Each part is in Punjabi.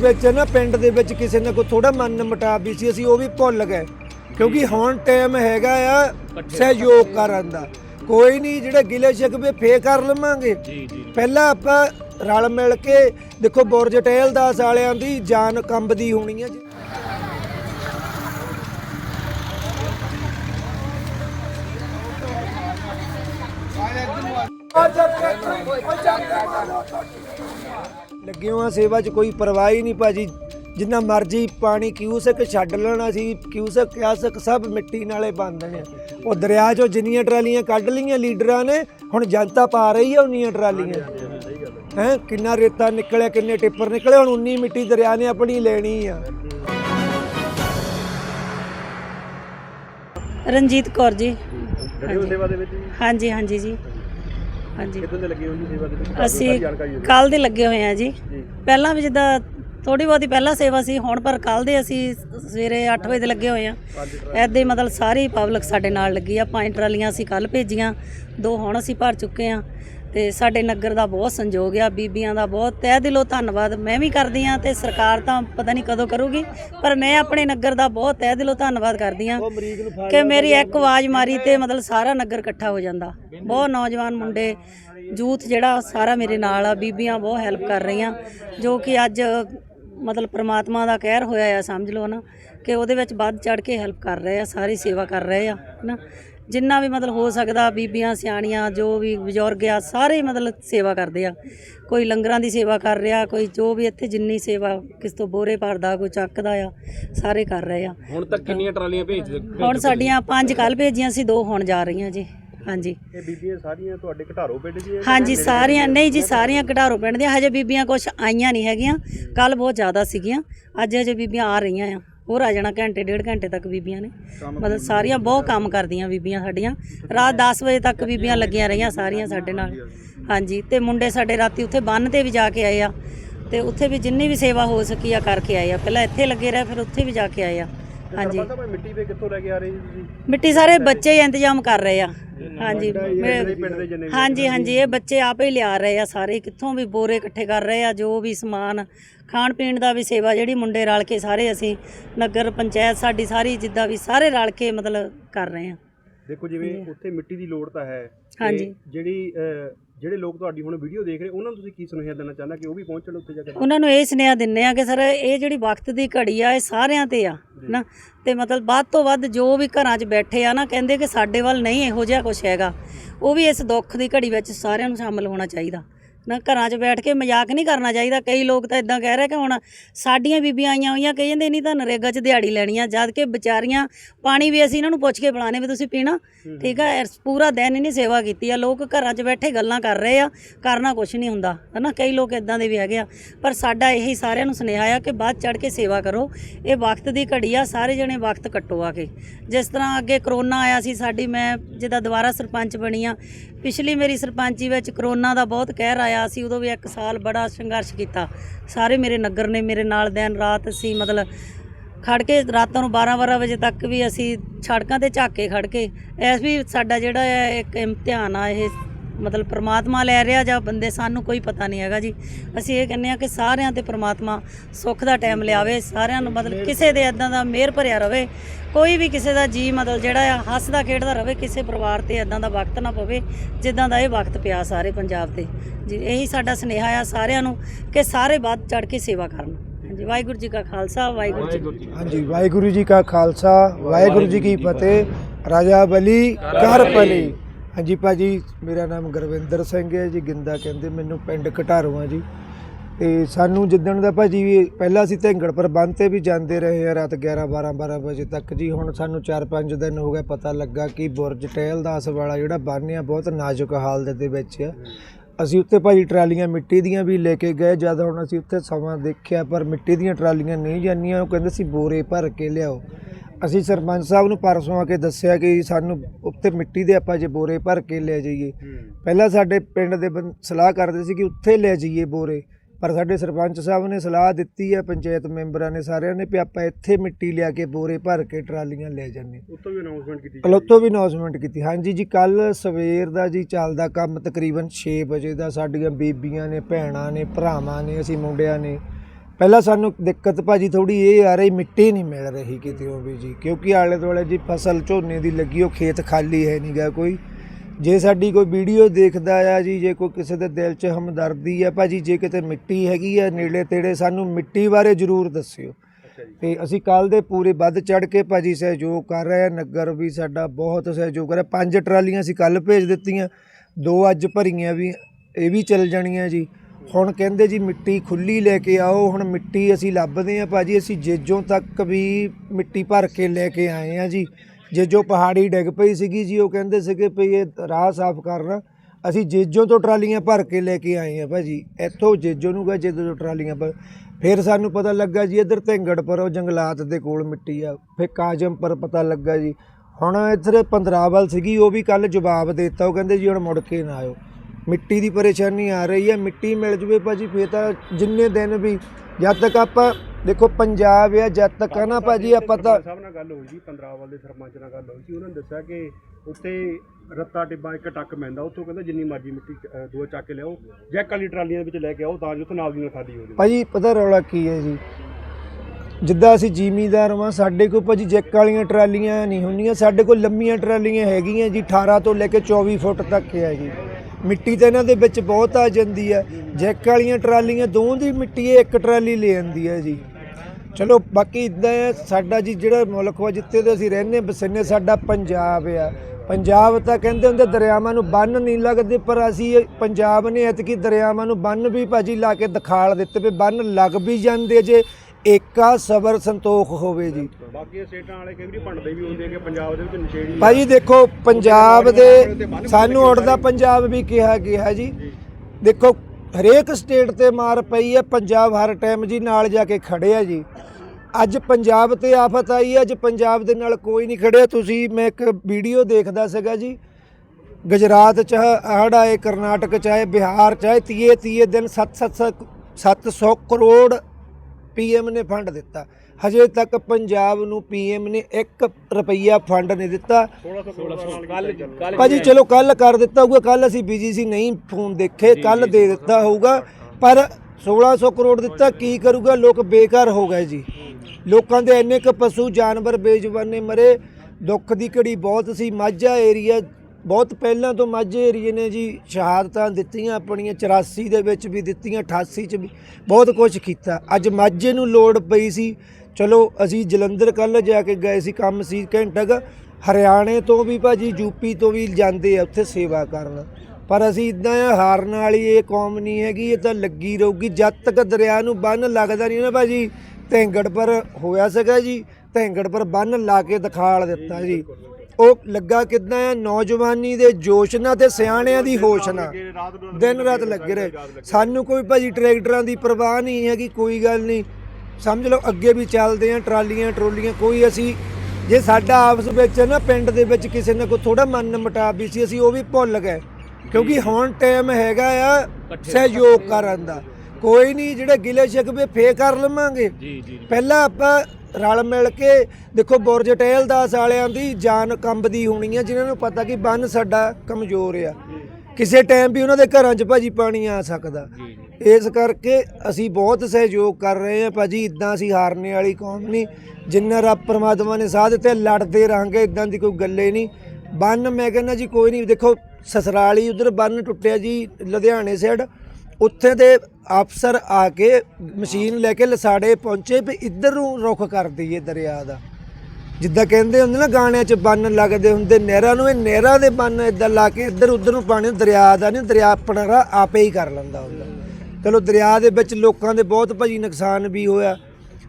ਵਿੱਚ ਨਾ ਪਿੰਡ ਦੇ ਵਿੱਚ ਕਿਸੇ ਨੇ ਕੋਈ ਥੋੜਾ ਮਨ ਮਟਾਵ ਵੀ ਸੀ ਅਸੀਂ ਉਹ ਵੀ ਭੁੱਲ ਗਏ। ਕਿਉਂਕਿ ਹੁਣ ਟਾਈਮ ਹੈਗਾ ਆ ਸਹਿਯੋਗ ਕਰਨ ਦਾ। ਕੋਈ ਨਹੀਂ ਜਿਹੜੇ ਗਿਲੇ ਸ਼ਿਕਵੇ ਫੇਰ ਕਰ ਲਵਾਂਗੇ। ਪਹਿਲਾਂ ਆਪਾਂ ਰਲ ਮਿਲ ਕੇ ਦੇਖੋ ਬੁਰਜ ਟਹਿਲ ਦਾਸ ਵਾਲਿਆਂ ਦੀ ਜਾਨ ਕੰਬਦੀ ਹੋਣੀ ਹੈ ਜੀ। ਲੱਗੇ ਹੋਆ ਸੇਵਾ 'ਚ ਕੋਈ ਪਰਵਾਹ ਹੀ ਨਹੀਂ ਭਾਜੀ। ਜਿੰਨਾ ਮਰਜ਼ੀ ਪਾਣੀ ਕਿਊਸਕ ਛੱਡ ਲੈਣਾ ਸੀ ਕਿਊਸਕ ਕਿਆਸਕ ਸਭ ਮਿੱਟੀ ਨਾਲੇ ਬੰਦ ਨੇ। ਉਹ ਦਰਿਆ 'ਚੋਂ ਜਿੰਨੀਆਂ ਟਰਾਲੀਆਂ ਕੱਢ ਲਈਆਂ ਲੀਡਰਾਂ ਨੇ ਹੁਣ ਜਨਤਾ ਪਾ ਰਹੀ ਹੈ ਉਨੀਆਂ ਟਰਾਲੀਆਂ। ਹੈ ਕਿੰਨਾ ਰੇਤਾ ਨਿਕਲਿਆ ਕਿੰਨੇ ਟਿੱਪਰ ਨਿਕਲੇ ਹੁਣ ਉਨੀ ਮਿੱਟੀ ਦਰਿਆ ਨੇ ਆਪਣੀ ਲੈਣੀ ਆ। ਰਣਜੀਤ ਕੌਰ ਜੀ। ਖੜੇ ਹੋ ਸੇਵਾ ਦੇ ਵਿੱਚ ਜੀ। ਹਾਂਜੀ ਹਾਂਜੀ ਜੀ। ਹਾਂਜੀ। ਕਿਦੋਂ ਦੇ ਲੱਗੇ ਹੋ ਜੀ ਸੇਵਾ ਦੇ ਵਿੱਚ ਅਸੀਂ ਕੱਲ ਦੇ ਲੱਗੇ ਹੋਏ ਆ ਜੀ। ਪਹਿਲਾਂ ਵੀ ਜਿੱਦਾਂ ਥੋੜੀ ਬਹੁਤੀ ਪਹਿਲਾਂ ਸੇਵਾ ਸੀ ਹੁਣ ਪਰ ਕੱਲ ਦੇ ਅਸੀਂ ਸਵੇਰੇ 8 ਵਜੇ ਦੇ ਲੱਗੇ ਹੋਏ ਆ ਐਦਾਂ ਹੀ ਮਤਲਬ ਸਾਰੀ ਪਬਲਿਕ ਸਾਡੇ ਨਾਲ ਲੱਗੀ ਆ ਪੰਜ ਟਰਾਲੀਆਂ ਅਸੀਂ ਕੱਲ ਭੇਜੀਆਂ ਦੋ ਹੁਣ ਅਸੀਂ ਭਰ ਚੁੱਕੇ ਆ ਤੇ ਸਾਡੇ ਨਗਰ ਦਾ ਬਹੁਤ ਸੰਯੋਗ ਆ ਬੀਬੀਆਂ ਦਾ ਬਹੁਤ ਤਹਿ ਦਿਲੋਂ ਧੰਨਵਾਦ। ਮੈਂ ਵੀ ਕਰਦੀ ਆ ਤੇ ਸਰਕਾਰ ਤਾਂ ਪਤਾ ਨਹੀਂ ਕਦੋਂ ਕਰੂਗੀ ਪਰ ਮੈਂ ਆਪਣੇ ਨਗਰ ਦਾ ਬਹੁਤ ਤਹਿ ਦਿਲੋਂ ਧੰਨਵਾਦ ਕਰਦੀ ਆ ਕਿ ਮੇਰੀ ਇੱਕ ਆਵਾਜ਼ ਮਾਰੀ ਤੇ ਮਤਲਬ ਸਾਰਾ ਨਗਰ ਇਕੱਠਾ ਹੋ ਜਾਂਦਾ। ਬਹੁਤ ਨੌਜਵਾਨ ਮੁੰਡੇ ਯੂਥ ਜਿਹੜਾ ਸਾਰਾ ਮੇਰੇ ਨਾਲ ਆ ਬੀਬੀਆਂ ਬਹੁਤ ਹੈਲਪ ਕਰ ਰਹੀਆਂ ਜੋ ਕਿ ਅੱਜ ਮਤਲਬ ਪ੍ਰਮਾਤਮਾ ਦਾ ਕਹਿਰ ਹੋਇਆ ਆ ਸਮਝ ਲਓ ਨਾ ਕਿ ਉਹਦੇ ਵਿੱਚ ਵੱਧ ਚੜ ਕੇ ਹੈਲਪ ਕਰ ਰਹੇ ਆ ਸਾਰੀ ਸੇਵਾ ਕਰ ਰਹੇ ਆ ਨਾ ਜਿੰਨਾ ਵੀ ਮਤਲਬ ਹੋ ਸਕਦਾ ਬੀਬੀਆਂ ਸਿਆਣੀਆਂ ਜੋ ਵੀ ਬਜ਼ੁਰਗ ਆ ਸਾਰੇ ਮਤਲਬ ਸੇਵਾ ਕਰਦੇ ਆ। ਕੋਈ ਲੰਗਰਾਂ ਦੀ ਸੇਵਾ ਕਰ ਰਿਹਾ ਕੋਈ ਜੋ ਵੀ ਇੱਥੇ ਜਿੰਨੀ ਸੇਵਾ ਕਿਸ ਤੋਂ ਬੋਰੇ ਭਰਦਾ ਕੋਈ ਚੱਕਦਾ ਆ ਸਾਰੇ ਕਰ ਰਹੇ ਆ। ਹੁਣ ਤੱਕ ਕਿੰਨੀਆਂ ਟਰਾਲੀਆਂ ਭੇਜ ਦਿੱਤੀਆਂ? ਹੁਣ ਸਾਡੀਆਂ ਪੰਜ ਕੱਲ ਭੇਜੀਆਂ ਸੀ ਦੋ ਹੁਣ ਜਾ ਰਹੀਆਂ ਜੀ। ਹਾਂਜੀ। ਇਹ ਬੀਬੀਆਂ ਸਾਰੀਆਂ ਤੁਹਾਡੇ ਘਟਾਰੋ ਪਿੰਡ ਜੀ ਹਾਂਜੀ ਸਾਰੀਆਂ ਨਹੀਂ ਜੀ ਸਾਰੀਆਂ ਘਟਾਰੋ ਪਿੰਡ ਦੀਆਂ। ਹਜੇ ਬੀਬੀਆਂ ਕੁਝ ਆਈਆਂ ਨਹੀਂ ਹੈਗੀਆਂ। ਕੱਲ ਬਹੁਤ ਜ਼ਿਆਦਾ ਸੀਗੀਆਂ। ਅੱਜ ਹਜੇ ਬੀਬੀਆਂ ਆ ਰਹੀਆਂ ਆ। ਹੋਰ ਆ ਜਾਣਾ ਘੰਟੇ ਡੇਢ ਘੰਟੇ ਤੱਕ ਬੀਬੀਆਂ ਨੇ। ਮਤਲਬ ਸਾਰੀਆਂ ਬਹੁਤ ਕੰਮ ਕਰਦੀਆਂ ਬੀਬੀਆਂ ਸਾਡੀਆਂ। ਰਾਤ 10 ਵਜੇ ਤੱਕ ਬੀਬੀਆਂ ਲੱਗੀਆਂ ਰਹੀਆਂ ਸਾਰੀਆਂ ਸਾਡੇ ਨਾਲ। ਹਾਂਜੀ ਤੇ ਮੁੰਡੇ ਸਾਡੇ ਰਾਤੀ ਉੱਥੇ ਬੰਨ ਤੇ ਵੀ ਜਾ ਕੇ ਆਏ ਆ। ਤੇ ਉੱਥੇ ਵੀ ਜਿੰਨੀ ਵੀ ਸੇਵਾ ਹੋ ਸਕੀ ਆ ਕਰਕੇ ਆਏ ਆ। ਪਹਿਲਾਂ ਇੱਥੇ ਲੱਗੇ ਰਹੇ ਫਿਰ ਉੱਥੇ ਵੀ ਜਾ ਕੇ ਆਏ ਆ। ਹਾਂਜੀ। ਪਤਾ ਮੈਂ ਮਿੱਟੀ ਵੇ ਕਿੱਥੋਂ ਲੈ ਕੇ ਆ ਰਹੇ ਜੀ ਤੁਸੀਂ? ਮਿੱਟੀ ਸਾਰੇ ਬੱਚੇ ਹੀ ਇੰਤਜ਼ਾਮ ਕਰ ਰਹੇ ਆ। ਹਾਂਜੀ ਮੈਂ- ਪਿੰਡ ਦੇ ਜਿੰਨੇ ਵੀ ਹਾਂਜੀ ਹਾਂਜੀ ਇਹ ਬੱਚੇ ਆਪੇ ਹੀ ਲਿਆ ਰਹੇ ਆ ਸਾਰੇ ਕਿੱਥੋਂ ਵੀ ਬੋਰੇ ਇਕੱਠੇ ਕਰ ਰਹੇ ਆ ਜੋ ਵੀ ਸਮਾਨ ਖਾਣ ਪੀਣ ਦਾ ਵੀ ਸੇਵਾ ਜਿਹੜੀ ਮੁੰਡੇ ਰਲ ਕੇ ਸਾਰੇ ਅਸੀਂ ਨਗਰ ਪੰਚਾਇਤ ਸਾਡੀ ਸਾਰੀ ਜਿੱਦਾਂ ਵੀ ਸਾਰੇ ਰਲ ਕੇ ਮਤਲਬ ਕਰ ਰਹੇ ਆ। ਦੇਖੋ ਜਿਵੇਂ ਉੱਥੇ ਮਿੱਟੀ ਦੀ ਲੋੜ ਤਾਂ ਹੈ। ਤੇ ਹਾਂਜੀ। ਜਿਹੜੀ ਅਹ, ਜਿਹੜੇ ਲੋਕ ਤੁਹਾਡੀ ਹੁਣ ਵੀਡੀਓ ਦੇਖ ਰਹੇ ਉਹਨਾਂ ਨੂੰ ਤੁਸੀਂ ਕੀ ਸੁਨੇਹਾ ਦੇਣਾ ਚਾਹੁੰਦਾ ਕਿ ਉਹ ਵੀ ਪਹੁੰਚਣ ਉੱਥੇ ਜਾ ਕੇ ਉਹਨਾਂ ਨੂੰ ਇਹ ਸੁਨੇਹਾ ਦਿੰਨੇ ਆ ਕਿ ਸਰ ਇਹ ਜਿਹੜੀ ਵਕਤ ਦੀ ਘੜੀ ਆ ਇਹ ਸਾਰਿਆਂ ਤੇ ਆ ਨਾ? ਤੇ ਮਤਲਬ ਵੱਧ ਤੋਂ ਵੱਧ ਜੋ ਵੀ ਘਰਾਂ 'ਚ ਬੈਠੇ ਆ ਨਾ ਕਹਿੰਦੇ ਕਿ ਸਾਡੇ ਵੱਲ ਨਹੀਂ ਇਹੋ ਜਿਹਾ ਕੁਝ ਹੈਗਾ। ਉਹ ਵੀ ਇਸ ਦੁੱਖ ਦੀ ਘੜੀ ਵਿੱਚ ਸਾਰਿਆਂ ਨੂੰ ਸ਼ਾਮਲ ਹੋਣਾ ਚਾਹੀਦਾ। ਨਾ ਘਰਾਂ 'ਚ ਬੈਠ ਕੇ ਮਜ਼ਾਕ ਨਹੀਂ ਕਰਨਾ ਚਾਹੀਦਾ। ਕਈ ਲੋਕ ਤਾਂ ਇਦਾਂ ਕਹਿ ਰਹੇ ਕਿ ਹੁਣ ਸਾਡੀਆਂ ਬੀਬੀਆਂ ਆਈਆਂ ਹੋਈਆਂ ਕਹੀ ਜਾਂਦੇ ਨਹੀਂ ਤਾਂ ਨਰੇਗਾ 'ਚ ਦਿਹਾੜੀ ਲੈਣੀ ਆ ਜਦ ਕਿ ਵਿਚਾਰੀਆਂ ਪਾਣੀ ਵੀ ਅਸੀਂ ਇਹਨਾਂ ਨੂੰ ਪੁੱਛ ਕੇ ਪਿਲਾਣੇ ਵੀ ਤੁਸੀਂ ਪੀਣਾ। ਠੀਕ ਆ ਪੂਰਾ ਦਿਨ ਇਹਨੇ ਸੇਵਾ ਕੀਤੀ ਆ। ਲੋਕ ਘਰਾਂ 'ਚ ਬੈਠੇ ਗੱਲਾਂ ਕਰ ਰਹੇ ਆ ਕਰਨਾ ਕੁਝ ਨਹੀਂ ਹੁੰਦਾ ਹਨਾ? ਕਈ ਲੋਕ ਇਦਾਂ ਦੇ ਵੀ ਹੈਗੇ ਆ। ਪਰ ਸਾਡਾ ਇਹੀ ਸਾਰਿਆਂ ਨੂੰ ਸੁਨੇਹਾ ਆ ਕਿ ਬਾਅਦ ਚੜ ਕੇ ਸੇਵਾ ਕਰੋ। ਇਹ ਵਕਤ ਦੀ ਘੜੀ ਆ ਸਾਰੇ ਜਣੇ ਵਕਤ ਕੱਟੋ ਆ ਕੇ। ਜਿਸ ਤਰ੍ਹਾਂ ਅੱਗੇ ਕਰੋਨਾ ਆਇਆ ਸੀ ਸਾਡੀ ਮੈਂ ਜਿੱਦਾਂ ਦੁਬਾਰਾ ਸਰਪੰਚ ਬਣੀ ਆ ਪਿਛਲੀ ਮੇਰੀ ਸਰਪੰਚੀ ਵਿੱਚ ਕਰੋਨਾ ਦਾ ਬਹੁਤ ਕਹਿਰ ਆਇਆ ਸੀ, ਉਦੋਂ ਵੀ ਇੱਕ ਸਾਲ ਬੜਾ ਸੰਘਰਸ਼ ਕੀਤਾ। ਸਾਰੇ ਮੇਰੇ ਨਗਰ ਨੇ ਮੇਰੇ ਨਾਲ ਦਿਨ ਰਾਤ ਅਸੀਂ ਮਤਲਬ ਖੜ ਕੇ ਰਾਤਾਂ ਨੂੰ 12 12 ਵਜੇ ਤੱਕ ਵੀ ਅਸੀਂ ਸੜਕਾਂ ਤੇ ਝਾਕੇ ਖੜ ਕੇ ਐਸ ਵੀ ਸਾਡਾ ਜਿਹੜਾ ਹੈ ਇੱਕ ਇਮਤਿਹਾਨ ਆ, ਇਹ ਮਤਲਬ ਪ੍ਰਮਾਤਮਾ ਲੈ ਰਿਹਾ ਜਾਂ ਬੰਦੇ ਸਾਨੂੰ ਕੋਈ ਪਤਾ ਨਹੀਂ ਹੈਗਾ ਜੀ। ਅਸੀਂ ਇਹ ਕਹਿੰਦੇ ਆ ਕਿ ਸਾਰਿਆਂ ਤੇ ਪ੍ਰਮਾਤਮਾ ਸੁੱਖ ਦਾ ਟਾਈਮ ਲਿਆਵੇ ਸਾਰਿਆਂ ਨੂੰ ਮਤਲਬ ਕਿਸੇ ਦੇ ਇਦਾਂ ਦਾ ਮਿਹਰ ਭਰਿਆ ਰਵੇ ਕੋਈ ਵੀ ਕਿਸੇ ਦਾ ਜੀ ਮਤਲਬ ਜਿਹੜਾ ਆ ਹੱਸਦਾ ਖੇਡਦਾ ਰਵੇ ਕਿਸੇ ਪਰਿਵਾਰ ਤੇ ਇਦਾਂ ਦਾ ਵਕਤ ਨਾ ਪਵੇ ਜਿੱਦਾਂ ਦਾ ਇਹ ਵਕਤ ਪਿਆ ਸਾਰੇ ਪੰਜਾਬ ਤੇ। ਜੀ ਇਹੀ ਸਾਡਾ ਸੁਨੇਹਾ ਆ ਸਾਰਿਆਂ ਨੂੰ ਕਿ ਸਾਰੇ ਵੱਧ ਚੜ ਕੇ ਸੇਵਾ ਕਰਨ। ਹਾਂਜੀ ਵਾਹਿਗੁਰੂ ਜੀ ਕਾ ਖਾਲਸਾ ਵਾਹਿਗੁਰੂ ਜੀ। ਹਾਂਜੀ ਵਾਹਿਗੁਰੂ ਜੀ ਕਾ ਖਾਲਸਾ ਵਾਹਿਗੁਰੂ ਜੀ ਕੀ ਫਤਿਹ। ਰਾਜਾ ਬਲੀ ਕਰ ਹਾਂਜੀ ਭਾਜੀ, ਮੇਰਾ ਨਾਮ ਗੁਰਵਿੰਦਰ ਸਿੰਘ ਹੈ ਜੀ, ਗਿੰਦਾ ਕਹਿੰਦੇ ਮੈਨੂੰ ਪਿੰਡ ਘਟਾਰੂਆਂ ਜੀ। ਤੇ ਸਾਨੂੰ ਜਿੱਦਣ ਦਾ ਭਾਜੀ ਵੀ ਪਹਿਲਾਂ ਅਸੀਂ ਢਿੰਗੜਪੁਰ ਬੰਨ ਤੇ ਵੀ ਜਾਂਦੇ ਰਹੇ ਆ ਰਾਤ 11 12 12 ਵਜੇ ਤੱਕ ਜੀ, ਹੁਣ ਸਾਨੂੰ 4-5 ਦਿਨ ਹੋ ਗਏ ਪਤਾ ਲੱਗਾ ਕਿ ਬੁਰਜ ਟਹਿਲ ਦਾਸ ਵਾਲਾ ਜਿਹੜਾ ਬੰਨ ਆ ਬਹੁਤ ਨਾਜ਼ੁਕ ਹਾਲਤ ਦੇ ਵਿੱਚ ਆ। ਅਸੀਂ ਉੱਤੇ ਭਾਜੀ ਟਰਾਲੀਆਂ ਮਿੱਟੀ ਦੀਆਂ ਵੀ ਲੈ ਕੇ ਗਏ, ਜਦ ਹੁਣ ਅਸੀਂ ਉੱਥੇ ਸਮਾਂ ਦੇਖਿਆ ਪਰ ਮਿੱਟੀ ਦੀਆਂ ਟਰਾਲੀਆਂ ਨਹੀਂ ਜਾਂਦੀਆਂ, ਉਹ ਕਹਿੰਦੇ ਸੀ ਬੋਰੇ ਭਰ ਕੇ ਲਿਆਓ। ਅਸੀਂ ਸਰਪੰਚ ਸਾਹਿਬ ਨੂੰ ਪਰਸੋਂ ਆ ਕੇ ਦੱਸਿਆ ਕਿ ਸਾਨੂੰ ਉੱਤੇ ਮਿੱਟੀ ਦੇ ਆਪਾਂ ਜੇ ਬੋਰੇ ਭਰ ਕੇ ਲੈ ਜਾਈਏ। ਪਹਿਲਾਂ ਸਾਡੇ ਪਿੰਡ ਦੇ ਬੰ- ਸਲਾਹ ਕਰਦੇ ਸੀ ਕਿ ਉੱਥੇ ਲੈ ਜਾਈਏ ਬੋਰੇ ਪਰ ਸਾਡੇ ਸਰਪੰਚ ਸਾਹਿਬ ਨੇ ਸਲਾਹ ਦਿੱਤੀ ਹੈ ਪੰਚਾਇਤ ਮੈਂਬਰਾਂ ਨੇ ਸਾਰਿਆਂ ਨੇ ਵੀ ਆਪਾਂ ਇੱਥੇ ਮਿੱਟੀ ਲਿਆ ਕੇ ਬੋਰੇ ਭਰ ਕੇ ਟਰਾਲੀਆਂ ਲੈ ਜਾਂਦੇ ਉੱਥੋਂ ਵੀ ਅਨਾਉਂਸਮੈਂਟ ਕੀਤੀ ਕਲੋਤੋਂ ਵੀ ਅਨਾਉਂਸਮੈਂਟ ਕੀਤੀ। ਹਾਂਜੀ ਜੀ ਕੱਲ ਸਵੇਰ ਦਾ ਜੀ ਚੱਲਦਾ ਕੰਮ ਤਕਰੀਬਨ 6 ਵਜੇ ਦਾ। ਸਾਡੀਆਂ ਬੀਬੀਆਂ ਨੇ ਭੈਣਾਂ ਨੇ ਭਰਾਵਾਂ ਨੇ ਅਸੀਂ ਮੁੰਡਿਆਂ ਨੇ ਪਹਿਲਾਂ ਸਾਨੂੰ ਦਿੱਕਤ ਭਾਜੀ ਥੋੜੀ ਇਹ ਆ ਰਹੀ ਮਿੱਟੀ ਨਹੀਂ ਮਿਲ ਰਹੀ ਕਿਤੇੋਂ ਵੀ ਜੀ ਕਿਉਂਕਿ ਆਲੇ ਦੁਆਲੇ ਜੀ ਫਸਲ ਝੋਨੇ ਦੀ ਲੱਗੀ ਉਹ ਖੇਤ ਖਾਲੀ ਹੈ ਨਹੀਂਗਾ ਕੋਈ। ਜੇ ਸਾਡੀ ਕੋਈ ਵੀਡੀਓ ਦੇਖਦਾ ਆ ਜੀ ਜੇ ਕੋਈ ਕਿਸੇ ਦੇ ਦਿਲ 'ਚ ਹਮਦਰਦੀ ਆ ਭਾਜੀ ਜੇ ਕਿਤੇ ਮਿੱਟੀ ਹੈਗੀ ਆ ਨੇੜੇ ਤੇੜੇ ਸਾਨੂੰ ਮਿੱਟੀ ਬਾਰੇ ਜ਼ਰੂਰ ਦੱਸਿਓ। ਤੇ ਅਸੀਂ ਕੱਲ ਦੇ ਪੂਰੇ ਵੱਧ ਚੜ ਕੇ ਭਾਜੀ ਸਹਿਯੋਗ ਕਰ ਰਹੇ ਆ ਨਗਰ ਵੀ ਸਾਡਾ ਬਹੁਤ ਸਹਿਯੋਗ ਕਰ ਰਿਹਾ। ਪੰਜ ਟਰਾਲੀਆਂ ਅਸੀਂ ਕੱਲ ਭੇਜ ਦਿੱਤੀਆਂ ਦੋ ਅੱਜ ਭਰੀਆਂ ਵੀ ਇਹ ਵੀ ਚੱਲ ਜਾਣੀਆਂ ਜੀ। ਹੁਣ ਕਹਿੰਦੇ ਜੀ ਮਿੱਟੀ ਖੁੱਲੀ ਲੈ ਕੇ ਆਓ, ਹੁਣ ਮਿੱਟੀ ਅਸੀਂ ਲੱਭਦੇ ਆ ਭਾਜੀ, ਅਸੀਂ ਜੇਜੋਂ ਤੱਕ ਵੀ ਮਿੱਟੀ ਭਰ ਕੇ ਲੈ ਕੇ ਆਏ ਆ ਜੀ। ਜੇਜੋਂ ਪਹਾੜੀ ਡਿੱਗ ਪਈ ਸੀਗੀ ਜੀ, ਉਹ ਕਹਿੰਦੇ ਸੀਗੇ ਭਈ ਇਹ ਰਾਹ ਸਾਫ਼ ਕਰਨਾ। ਅਸੀਂ ਜੇਜੋਂ ਤੋਂ ਟਰਾਲੀਆਂ ਭਰ ਕੇ ਲੈ ਕੇ ਆਏ ਆ ਭਾਜੀ। ਇੱਥੋਂ ਜੇਜੋ ਨੂੰ ਗਏ ਜੇਜੋ ਤੋਂ ਟਰਾਲੀਆਂ ਪਰ ਫਿਰ ਸਾਨੂੰ ਪਤਾ ਲੱਗਾ ਜੀ, ਇੱਧਰ ਢਿੰਗੜ ਪਰ ਉਹ ਜੰਗਲਾਤ ਦੇ ਕੋਲ ਮਿੱਟੀ ਆ। ਫਿਰ ਕਾਜਮਪੁਰ ਪਤਾ ਲੱਗਾ ਜੀ। ਹੁਣ ਇੱਧਰ ਪੰਦਰਾਵਲ ਸੀਗੀ, ਉਹ ਵੀ ਕੱਲ ਜਵਾਬ ਦੇ ਦਿੱਤਾ। ਉਹ ਕਹਿੰਦੇ ਜੀ ਹੁਣ ਮੁੜ ਕੇ ਨਾ ਆਇਓ। ਮਿੱਟੀ ਦੀ ਪਰੇਸ਼ਾਨੀ ਆ ਰਹੀ ਹੈ ਮਿੱਟੀ ਮਿਲ ਜਵੇ ਭਾਜੀ ਫੇਰ ਤਾਂ ਜਿੰਨੇ ਦਿਨ ਵੀ ਜਦ ਤੱਕ ਆਪਾਂ ਦੇਖੋ ਪੰਜਾਬ ਆ ਜਦ ਤੱਕ ਨਾ ਭਾਜੀ ਆਪਾਂ ਤਾਂ ਸਾਹਿਬ ਨਾਲ ਗੱਲ ਹੋਈ ਜੀ ਪੰਦਰਾਵਲ ਦੇ ਸਰਪੰਚ ਨਾਲ ਗੱਲ ਹੋਈ ਸੀ ਉਹਨਾਂ ਨੇ ਦੱਸਿਆ ਕਿ ਉੱਥੇ ਰੱਤਾ ਟਿੱਬਾ ਇੱਕ ਟੱਕ ਪੈਂਦਾ ਉੱਥੋਂ ਕਹਿੰਦਾ ਜਿੰਨੀ ਮਰਜ਼ੀ ਮਿੱਟੀ ਦੋ ਚੱਕ ਕੇ ਲਿਆਓ ਜੈਕ ਵਾਲੀ ਟਰਾਲੀਆਂ ਦੇ ਵਿੱਚ ਲੈ ਕੇ ਆਓ ਤਾਂ ਜੋ ਉੱਥੇ ਨਾਲ ਦੀ ਨਾਲ ਖਾਲੀ ਹੋ ਜਾਵੇ। ਭਾਜੀ ਪਤਾ ਰੌਲਾ ਕੀ ਹੈ ਜੀ? ਜਿੱਦਾਂ ਅਸੀਂ ਜ਼ਿਮੀਦਾਰ ਵਾਂ ਸਾਡੇ ਕੋਲ ਭਾਜੀ ਜੈਕ ਵਾਲੀਆਂ ਟਰਾਲੀਆਂ ਨਹੀਂ ਹੁੰਦੀਆਂ ਸਾਡੇ ਕੋਲ ਲੰਮੀਆਂ ਟਰਾਲੀਆਂ ਹੈਗੀਆਂ ਜੀ 18 ਤੋਂ ਲੈ ਕੇ 24 ਫੁੱਟ ਤੱਕ ਹੈ ਜੀ। ਮਿੱਟੀ ਤਾਂ ਇਹਨਾਂ ਦੇ ਵਿੱਚ ਬਹੁਤ ਆ ਜਾਂਦੀ ਹੈ। ਜੈਕ ਵਾਲੀਆਂ ਟਰਾਲੀਆਂ ਦੋ ਦੀ ਮਿੱਟੀ ਇਹ ਇੱਕ ਟਰਾਲੀ ਲੈ ਜਾਂਦੀ ਹੈ ਜੀ। ਚਲੋ, ਬਾਕੀ ਇਦਾਂ ਹੈ, ਸਾਡਾ ਜੀ ਜਿਹੜਾ ਮੁਲਕ ਵਾ, ਜਿੱਥੇ ਤੇ ਅਸੀਂ ਰਹਿੰਦੇ ਬਸਨੇ ਸਾਡਾ ਪੰਜਾਬ ਆ। ਪੰਜਾਬ ਤਾਂ ਕਹਿੰਦੇ ਹੁੰਦੇ ਦਰਿਆਵਾਂ ਨੂੰ ਬੰਨ ਨਹੀਂ ਲੱਗਦੇ, ਪਰ ਅਸੀਂ ਪੰਜਾਬ ਨੇ ਐਤਕੀ ਦਰਿਆਵਾਂ ਨੂੰ ਬੰਨ ਵੀ ਭਾਜੀ ਲਾ ਕੇ ਦਿਖਾਲ ਦਿੱਤੇ ਵੀ ਬੰਨ ਲੱਗ ਵੀ ਜਾਂਦੇ ਜੇ। ਏਕਾ ਸਬਰ ਸੰਤੋਖ ਹੋਵੇ ਜੀ। ਬਾਕੀ ਸਟੇਟਾਂ ਵਾਲੇ ਕਈ ਵਾਰੀ ਭੰਡਦੇ ਵੀ ਹੁੰਦੇ ਕਿ ਪੰਜਾਬ ਦੇ ਵਿੱਚ ਨਸ਼ੇੜੀ ਭਾਜੀ ਦੇਖੋ ਪੰਜਾਬ ਦੇ ਸਾਨੂੰ ਉੜਦਾ ਪੰਜਾਬ ਵੀ ਕਿਹਾ ਗਿਆ ਜੀ। ਦੇਖੋ ਹਰੇਕ ਸਟੇਟ ਤੇ ਮਾਰ ਪਈ ਹੈ ਪੰਜਾਬ ਹਰ ਟਾਈਮ ਜੀ ਨਾਲ ਜਾ ਕੇ ਖੜਿਆ ਜੀ। ਅੱਜ ਪੰਜਾਬ ਤੇ ਆਫਤ ਆਈ ਹੈ ਅੱਜ ਪੰਜਾਬ ਦੇ ਨਾਲ ਕੋਈ ਨਹੀਂ ਖੜਿਆ। ਤੁਸੀਂ ਮੈਂ ਇੱਕ ਵੀਡੀਓ ਦੇਖਦਾ ਸੀਗਾ ਜੀ। ਗੁਜਰਾਤ ਚ ਹੜ੍ਹ ਆਏ ਕਰਨਾਟਕ ਚ ਆਏ ਬਿਹਾਰ ਚ ਆਏ ਤੀਏ ਤੀਏ ਦਿਨ 7 700 ਕਰੋੜ ਪੀਐਮ ਨੇ ਫੰਡ ਦਿੱਤਾ। ਹਜੇ ਤੱਕ ਪੰਜਾਬ ਨੂੰ ਪੀਐਮ ਨੇ 1 ਰੁਪਈਆ ਫੰਡ ਨਹੀਂ ਦਿੱਤਾ। 1600 ਕੱਲ ਕੱਲ ਭਾਜੀ ਚਲੋ ਕੱਲ ਕਰ ਦਿੱਤਾ ਹੋਊਗਾ ਕੱਲ ਅਸੀਂ ਬਿਜ਼ੀ ਸੀ ਨਹੀਂ ਫੋਨ ਦੇਖੇ ਕੱਲ ਦੇ ਦਿੱਤਾ ਹੋਊਗਾ ਪਰ 1600 ਕਰੋੜ ਦਿੱਤਾ ਕੀ ਕਰੂਗਾ? ਲੋਕ ਬੇਕਾਰ ਹੋ ਗਏ ਜੀ। ਲੋਕਾਂ ਦੇ ਇੰਨੇ ਕ ਪਸ਼ੂ ਜਾਨਵਰ ਬੇਜਵਾਨੇ ਮਰੇ। ਦੁੱਖ ਦੀ ਘੜੀ ਬਹੁਤ ਸੀ ਮਾਝਾ ਏਰੀਆ ਬਹੁਤ ਪਹਿਲਾਂ ਤੋਂ ਮਾਝੇ ਏਰੀਏ ਨੇ ਜੀ ਸ਼ਹਾਦਤਾਂ ਦਿੱਤੀਆਂ, ਆਪਣੀਆਂ 84 ਦੇ ਵਿੱਚ ਵੀ ਦਿੱਤੀਆਂ 88 ਚ ਵੀ ਬਹੁਤ ਕੁਝ ਕੀਤਾ। ਅੱਜ ਮਾਝੇ ਨੂੰ ਲੋੜ ਪਈ ਸੀ। ਚਲੋ, ਅਸੀਂ ਜਲੰਧਰ ਕੱਲ ਜਾ ਕੇ ਗਏ ਸੀ, ਕੰਮ ਸੀ ਘੰਟਾ ਕੁ ਹਰਿਆਣੇ ਤੋਂ ਵੀ ਭਾਜੀ ਯੂਪੀ ਤੋਂ ਵੀ ਜਾਂਦੇ ਆ ਉੱਥੇ ਸੇਵਾ ਕਰਨ। ਪਰ ਅਸੀਂ ਇਦਾਂ ਹਾਰਨ ਵਾਲੀ ਇਹ ਕੌਮ ਨਹੀਂ ਹੈਗੀ, ਇਹ ਤਾਂ ਲੱਗੀ ਰਹੂਗੀ। ਜਦ ਤੱਕ ਦਰਿਆ ਨੂੰ ਬੰਨ ਲੱਗਦਾ ਨਹੀਂ ਨਾ ਭਾਜੀ, ਢੈਂਗੜ ਪਰ ਹੋਇਆ ਸੀਗਾ ਜੀ, ਢੈਂਗੜ ਪਰ ਬੰਨ ਲਾ ਕੇ ਦਿਖਾਲ ਦਿੱਤਾ ਜੀ। ਉਹ ਲੱਗਾ ਕਿਦਾਂ ਆ? ਨੌਜਵਾਨੀ ਦੇ ਜੋਸ਼ ਨਾਲ ਤੇ ਸਿਆਣਿਆਂ ਦੀ ਹੋਸ਼ ਨਾਲ। ਦਿਨ ਰਾਤ ਲੱਗੇ ਰਹੇ। ਸਾਨੂੰ ਕੋਈ ਭਾਜੀ ਟਰੈਕਟਰਾਂ ਦੀ ਪਰਵਾਹ ਨਹੀਂ ਹੈਗੀ ਕੋਈ ਗੱਲ ਨਹੀਂ। ਸਮਝ ਲਓ ਅੱਗੇ ਵੀ ਚੱਲਦੇ ਆ ਟਰਾਲੀਆਂ ਟਰੋਲੀਆਂ ਕੋਈ ਅਸੀਂ ਜੇ ਸਾਡਾ ਆਪਸ ਵਿੱਚ ਨਾ ਪਿੰਡ ਦੇ ਵਿੱਚ ਕਿਸੇ ਨਾਲ ਕੋਈ ਥੋੜਾ ਮਨ ਮਟਾਵ ਵੀ ਸੀ ਅਸੀਂ ਉਹ ਵੀ ਭੁੱਲ ਗਏ। ਕਿਉਂਕਿ ਹੁਣ ਟਾਈਮ ਹੈਗਾ ਆ ਸਹਿਯੋਗ ਕਰਨ ਦਾ। ਕੋਈ ਨਹੀਂ ਜਿਹੜੇ ਗਿਲੇ ਸ਼ਿਕਵੇ ਫੇ ਕਰ ਲਵਾਂਗੇ। ਜੀ ਜੀ। ਪਹਿਲਾਂ ਆਪਾਂ ਰਲ ਮਿਲ ਕੇ ਦੇਖੋ ਬੁਰਜ ਟਹਿਲਦਾਸ ਵਾਲਿਆਂ ਦੀ ਜਾਨ ਕੰਬਦੀ ਹੋਣੀ ਆ ਜਿਨ੍ਹਾਂ ਨੂੰ ਪਤਾ ਕਿ ਬੰਨ ਸਾਡਾ ਕਮਜ਼ੋਰ ਆ। ਕਿਸੇ ਟਾਈਮ ਵੀ ਉਹਨਾਂ ਦੇ ਘਰਾਂ 'ਚ ਭਾਜੀ ਪਾਣੀ ਆ ਸਕਦਾ। ਇਸ ਕਰਕੇ ਅਸੀਂ ਬਹੁਤ ਸਹਿਯੋਗ ਕਰ ਰਹੇ ਹਾਂ ਭਾਜੀ ਇਦਾਂ ਅਸੀਂ ਹਾਰਨੇ ਵਾਲੀ ਕੌਮ ਨਹੀਂ। ਜਿੰਨਾ ਰੱਬ ਪ੍ਰਮਾਤਮਾ ਨੇ ਸਾਥ ਦਿੱਤੇ ਲੜਦੇ ਰਹਾਂਗੇ ਇਦਾਂ ਦੀ ਕੋਈ ਗੱਲੇ ਨਹੀਂ। ਬੰਨ ਮੈਂ ਕਹਿੰਦਾ ਜੀ ਕੋਈ ਨਹੀਂ ਦੇਖੋ ਸਸਰਾਲੀ ਉਧਰ ਬੰਨ ਟੁੱਟਿਆ ਜੀ ਲੁਧਿਆਣੇ ਸਾਈਡ ਉੱਥੇ ਦੇ ਅਫਸਰ ਆ ਕੇ ਮਸ਼ੀਨ ਲੈ ਕੇ ਲਸਾੜੇ ਪਹੁੰਚੇ ਵੀ ਇੱਧਰ ਨੂੰ ਰੁਖ ਕਰ ਦਈਏ ਦਰਿਆ ਦਾ। ਜਿੱਦਾਂ ਕਹਿੰਦੇ ਹੁੰਦੇ ਨਾ, ਗਾਣਿਆਂ 'ਚ ਬੰਨ ਲੱਗਦੇ ਹੁੰਦੇ, ਨਹਿਰਾਂ ਨੂੰ, ਇਹ ਨਹਿਰਾਂ ਦੇ ਬੰਨ ਇਦਾਂ ਲਾ ਕੇ ਇੱਧਰ ਉੱਧਰ ਨੂੰ ਪਾਣੀ, ਦਰਿਆ ਦਾ ਨਹੀਂ, ਦਰਿਆ ਆਪਣਾ ਰਾਹ ਆਪੇ ਹੀ ਕਰ ਲੈਂਦਾ ਹੁੰਦਾ। ਚਲੋ ਦਰਿਆ ਦੇ ਵਿੱਚ ਲੋਕਾਂ ਦੇ ਬਹੁਤ ਭਾਜੀ ਨੁਕਸਾਨ ਵੀ ਹੋਇਆ।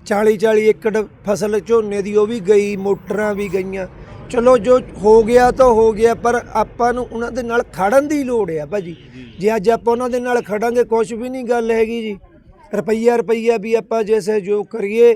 40 40 ਏਕੜ ਫਸਲ ਝੋਨੇ ਦੀ ਉਹ ਵੀ ਗਈ, ਮੋਟਰਾਂ ਵੀ ਗਈਆਂ। ਚਲੋ ਜੋ ਹੋ ਗਿਆ ਤਾਂ ਹੋ ਗਿਆ, ਪਰ ਆਪਾਂ ਨੂੰ ਉਹਨਾਂ ਦੇ ਨਾਲ ਖੜਨ ਦੀ ਲੋੜ ਆ ਭਾਜੀ। ਜੇ ਅੱਜ ਆਪਾਂ ਉਹਨਾਂ ਦੇ ਨਾਲ ਖੜਾਂਗੇ ਕੁਝ ਵੀ ਨਹੀਂ ਗੱਲ ਹੈਗੀ ਜੀ। ਰੁਪਈਆ ਰੁਪਈਆ ਵੀ ਆਪਾਂ ਜੇ ਸਹਿਯੋਗ ਕਰੀਏ,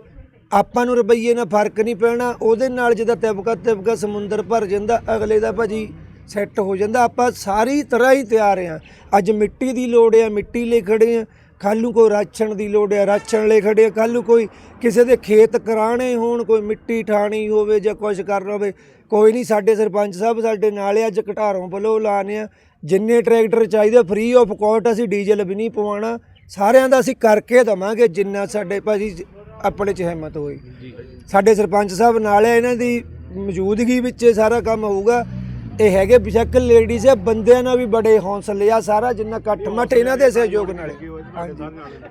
ਆਪਾਂ ਨੂੰ ਰੁਪਈਏ ਨਾਲ ਫ਼ਰਕ ਨਹੀਂ ਪੈਣਾ। ਉਹਦੇ ਨਾਲ ਜਿਹਦਾ ਤਿਬਕਾ ਤਿਬਕਾ ਸਮੁੰਦਰ ਭਰ ਜਾਂਦਾ, ਅਗਲੇ ਦਾ ਭਾਜੀ ਸੈੱਟ ਹੋ ਜਾਂਦਾ। ਆਪਾਂ ਸਾਰੀ ਤਰ੍ਹਾਂ ਹੀ ਤਿਆਰ ਆ ਅੱਜ ਮਿੱਟੀ ਦੀ ਲੋੜ ਆ, ਮਿੱਟੀ ਲਈ ਖੜੇ ਆ ਕੱਲ੍ਹ ਕੋਈ ਰਾਛਣ ਦੀ ਲੋੜ ਆ ਰਾਛਣ ਲਈ ਖੜੇ ਆ ਕੱਲ੍ਹ ਕੋਈ ਕਿਸੇ ਦੇ ਖੇਤ ਕਰਾਣੇ ਹੋਣ, ਕੋਈ ਮਿੱਟੀ ਠਾਣੀ ਹੋਵੇ ਜਾਂ ਕੁਝ ਕਰਨਾ ਹੋਵੇ ਕੋਈ ਨਹੀਂ ਸਾਡੇ ਸਰਪੰਚ ਸਾਹਿਬ ਸਾਡੇ ਨਾਲ ਆ ਅੱਜ ਘਟਾਰੋਂ ਵੱਲੋਂ ਲਾਣੇ ਆ। ਜਿੰਨੇ ਟਰੈਕਟਰ ਚਾਹੀਦੇ ਫ੍ਰੀ ਆਫ ਕੋਸਟ ਅਸੀਂ ਡੀਜ਼ਲ ਵੀ ਨਹੀਂ ਪਵਾਉਣਾ। ਸਾਰਿਆਂ ਦਾ ਅਸੀਂ ਕਰਕੇ ਦਵਾਂਗੇ ਜਿੰਨਾ ਸਾਡੇ ਭਾਜੀ ਆਪਣੇ ਚ ਹਿੰਮਤ ਹੋਈ। ਸਾਡੇ ਸਰਪੰਚ ਸਾਹਿਬ ਨਾਲ ਹੈ ਇਹਨਾਂ ਦੀ ਮੌਜੂਦਗੀ ਵਿੱਚ ਇਹ ਸਾਰਾ ਕੰਮ ਹੋਊਗਾ। ਇਹ ਹੈਗੇ ਬਿਸ਼ੱਕ ਲੇਡੀਜ਼ ਹੈ ਬੰਦਿਆਂ ਨਾਲ ਵੀ ਬੜੇ ਹੌਸਲੇ ਆ ਸਾਰਾ ਜਿੰਨਾ ਇਕੱਠ ਮੱਠ ਇਹਨਾਂ ਦੇ ਸਹਿਯੋਗ ਨਾਲ।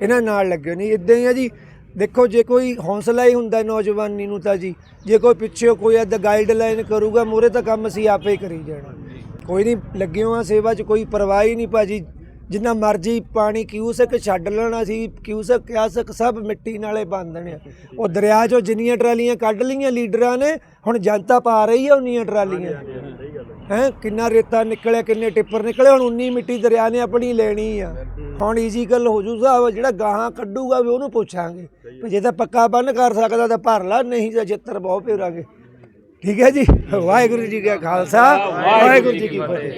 ਇਹਨਾਂ ਨਾਲ ਲੱਗੇ ਨਹੀਂ ਇਦਾਂ ਹੀ ਆ ਜੀ। ਦੇਖੋ ਜੇ ਕੋਈ ਹੌਸਲਾ ਹੀ ਹੁੰਦਾ ਨੌਜਵਾਨੀ ਨੂੰ ਤਾਂ ਜੀ ਜੇ ਕੋਈ ਪਿੱਛੇ ਕੋਈ ਐਦਾ ਗਾਈਡਲਾਈਨ ਕਰੂਗਾ ਮੂਰੇ ਤਾਂ ਕੰਮ ਅਸੀਂ ਆਪੇ ਹੀ ਕਰੀ ਜਾਣਾ। ਕੋਈ ਨਹੀਂ ਲੱਗੇ ਹੋਆ ਸੇਵਾ 'ਚ ਕੋਈ ਪਰਵਾਹ ਹੀ ਨਹੀਂ ਭਾਜੀ। ਜਿੰਨਾ ਮਰਜ਼ੀ ਪਾਣੀ ਕਿਊਸਕ ਛੱਡ ਲੈਣਾ ਸੀ ਕਿਊਸਕ ਕਿਆਸਕ ਸਭ ਮਿੱਟੀ ਨਾਲੇ ਬੰਦਣੇ ਉਹ ਦਰਿਆ 'ਚੋਂ ਜਿੰਨੀਆਂ ਟਰਾਲੀਆਂ ਕੱਢ ਲਈਆਂ ਲੀਡਰਾਂ ਨੇ ਹੁਣ ਜਨਤਾ ਪਾ ਰਹੀ ਹੈ ਉਨੀਆਂ ਟਰਾਲੀਆਂ। ਹੈ ਕਿੰਨਾ ਰੇਤਾ ਨਿਕਲਿਆ ਕਿੰਨੇ ਟਿੱਪਰ ਨਿਕਲੇ ਹੁਣ ਉਨੀ ਮਿੱਟੀ ਦਰਿਆ ਨੇ ਆਪਣੀ ਲੈਣੀ ਆ। ਹੁਣ ਈਜ਼ੀ ਗੱਲ ਹੋ ਜੂਗਾ ਜਿਹੜਾ ਗਾਹਾਂ ਕੱਢੂਗਾ ਵੀ ਉਹਨੂੰ ਪੁੱਛਾਂਗੇ। ਵੀ ਜੇ ਤਾਂ ਪੱਕਾ ਬੰਨ ਕਰ ਸਕਦਾ ਤਾਂ ਭਰ ਲਾ ਨਹੀਂ ਤਾਂ ਜਿੱਤਰ ਬਹੁਤ ਫੇਰਾਂਗੇ ਠੀਕ ਹੈ ਜੀ? ਵਾਹਿਗੁਰੂ ਜੀ ਕਾ ਖਾਲਸਾ ਵਾਹਿਗੁਰੂ ਜੀ ਕੀ ਫਤਿਹ।